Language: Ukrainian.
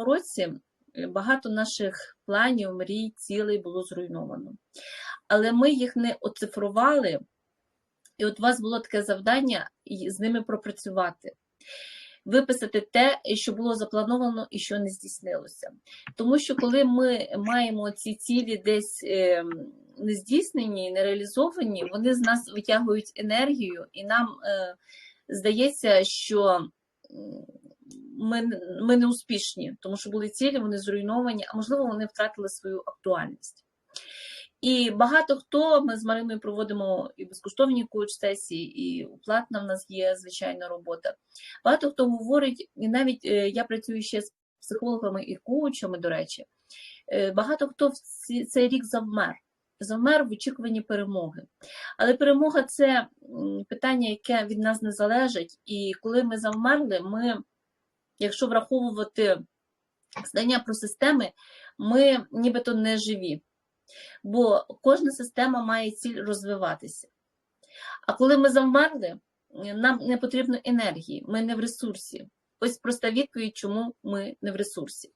минулому році е, багато наших планів, мрій, цілей було зруйновано. Але ми їх не оцифрували, і от у вас було таке завдання з ними пропрацювати. Виписати те, що було заплановано і що не здійснилося. Тому що коли ми маємо ці цілі десь е, не здійснені, не реалізовані, вони з нас витягують енергію, і нам е, здається, що ми, ми не успішні, тому що були цілі, вони зруйновані, а можливо, вони втратили свою актуальність. І багато хто ми з Мариною проводимо і безкоштовні коуч-сесії, і платна в нас є звичайна робота. Багато хто говорить, і навіть е, я працюю ще з психологами і коучами, до речі, е, багато хто в цей рік завмер. Завмер в очікуванні перемоги. Але перемога це питання, яке від нас не залежить. І коли ми завмерли, ми, якщо враховувати знання про системи, ми нібито не живі. Бо кожна система має ціль розвиватися. А коли ми завмерли, нам не потрібно енергії, ми не в ресурсі. Ось проста відповідь, чому ми не в ресурсі.